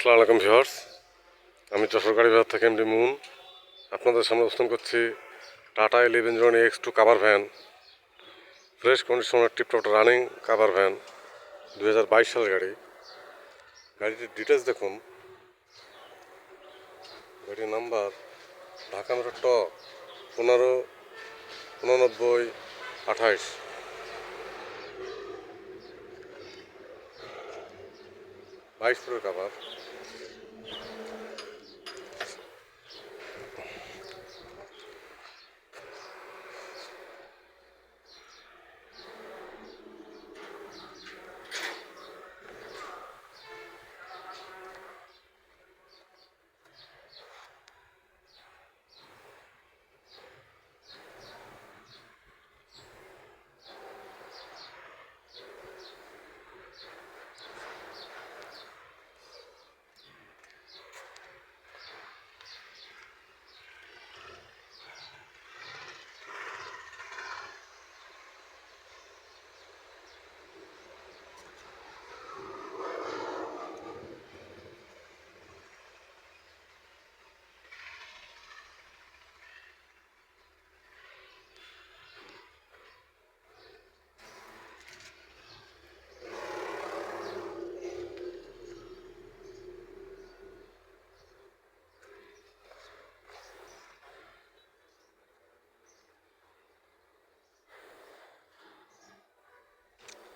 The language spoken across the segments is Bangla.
আসসালামু আলাইকুম আমি গাড়ি বাজার থেকে এমডি মুন। আপনাদের সামনে অবস্থান করছি Tata eleven zero X two cover van fresh কন্ডিশনের টিপটপ রানিং কাভার ভ্যান দু হাজার বাইশ সালের গাড়ি। গাড়িটির ডিটেলস দেখুন। গাড়ির নাম্বার ঢাকা মেট্রো ট পনেরো, উননব্বই, আঠাইশ। বাইশ ফুটের কাভার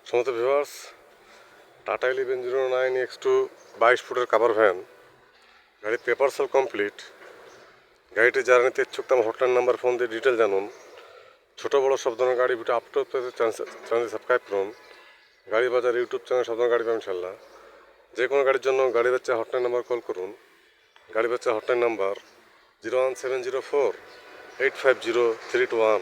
সমস্ত viewers Tata eleven zero nine X two বাইশ ফুটের কাভার ভ্যান গাড়ির পেপার সেল কমপ্লিট গাড়িটি যারা নিতে ইচ্ছুক তার হটলাইন নাম্বার ফোন দিয়ে ডিটেল জানুন। ছোটো বড়ো সব ধরনের গাড়ি ভিডিও আপলোড পেতে চ্যানেল সাবস্ক্রাইব করুন। গাড়ি বাজার ইউটিউব চ্যানেল সব ধরনের গাড়ি পাবেন ইনশাল্লাহ যে কোনো গাড়ির জন্য গাড়ি বাচ্চা হটলাইন নাম্বার কল করুন। গাড়ি বাচ্চা hotline number zero one seven zero four eight five zero three two one